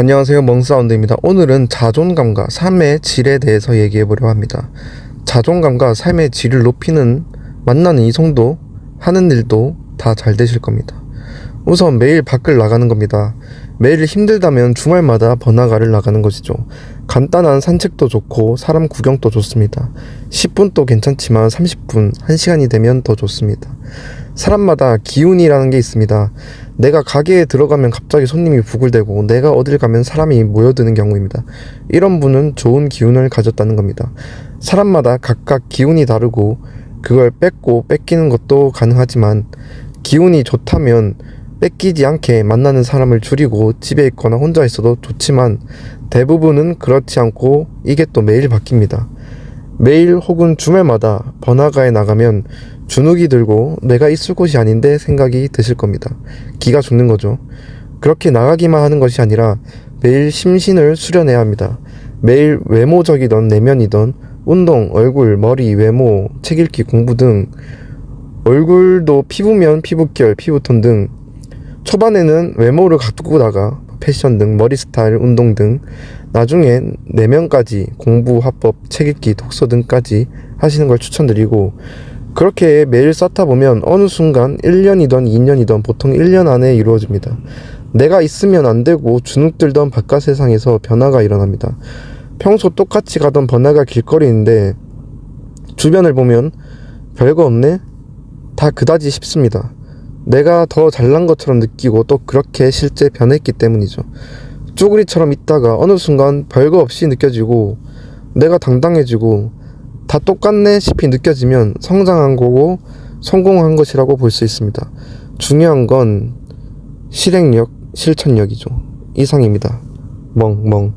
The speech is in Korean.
안녕하세요. 멍사운드입니다. 오늘은 자존감과 삶의 질에 대해서 얘기해 보려 합니다. 자존감과 삶의 질을 높이는 만나는 이성도 하는 일도 다 잘 되실 겁니다. 우선 매일 밖을 나가는 겁니다. 매일 힘들다면 주말마다 번화가를 나가는 것이죠. 간단한 산책도 좋고 사람 구경도 좋습니다. 10분도 괜찮지만 30분 1시간이 되면 더 좋습니다 사람마다 기운이라는 게 있습니다 내가 가게에 들어가면 갑자기 손님이 부글대고 내가 어딜 가면 사람이 모여드는 경우입니다. 이런 분은 좋은 기운을 가졌다는 겁니다. 사람마다 각각 기운이 다르고 그걸 뺏고 뺏기는 것도 가능하지만 기운이 좋다면 뺏기지 않게 만나는 사람을 줄이고 집에 있거나 혼자 있어도 좋지만 대부분은 그렇지 않고 이게 또 매일 바뀝니다. 매일 혹은 주말마다 번화가에 나가면 주눅이 들고 내가 있을 곳이 아닌데 생각이 드실 겁니다. 기가 죽는 거죠. 그렇게 나가기만 하는 것이 아니라 매일 심신을 수련해야 합니다. 매일 외모적이던 내면이던 운동, 얼굴, 머리, 외모, 책 읽기, 공부 등 얼굴도 피부면 피부결, 피부톤 등 초반에는 외모를 가꾸다가 패션 등 머리 스타일, 운동 등 나중엔 내면까지 공부, 화법, 책 읽기, 독서 등까지 하시는 걸 추천드리고 그렇게 매일 쌓다 보면 어느 순간 1년이던 2년이던 보통 1년 안에 이루어집니다. 내가 있으면 안 되고 주눅 들던 바깥 세상에서 변화가 일어납니다. 평소 똑같이 가던 번화가 길거리인데 주변을 보면 별거 없네? 다 그다지 싶습니다. 내가 더 잘난 것처럼 느끼고 또 그렇게 실제 변했기 때문이죠. 쭈구리처럼 있다가 어느 순간 별거 없이 느껴지고 내가 당당해지고 다 똑같네 싶이 느껴지면 성장한 거고 성공한 것이라고 볼 수 있습니다. 중요한 건 실행력, 실천력이죠. 이상입니다. 멍, 멍.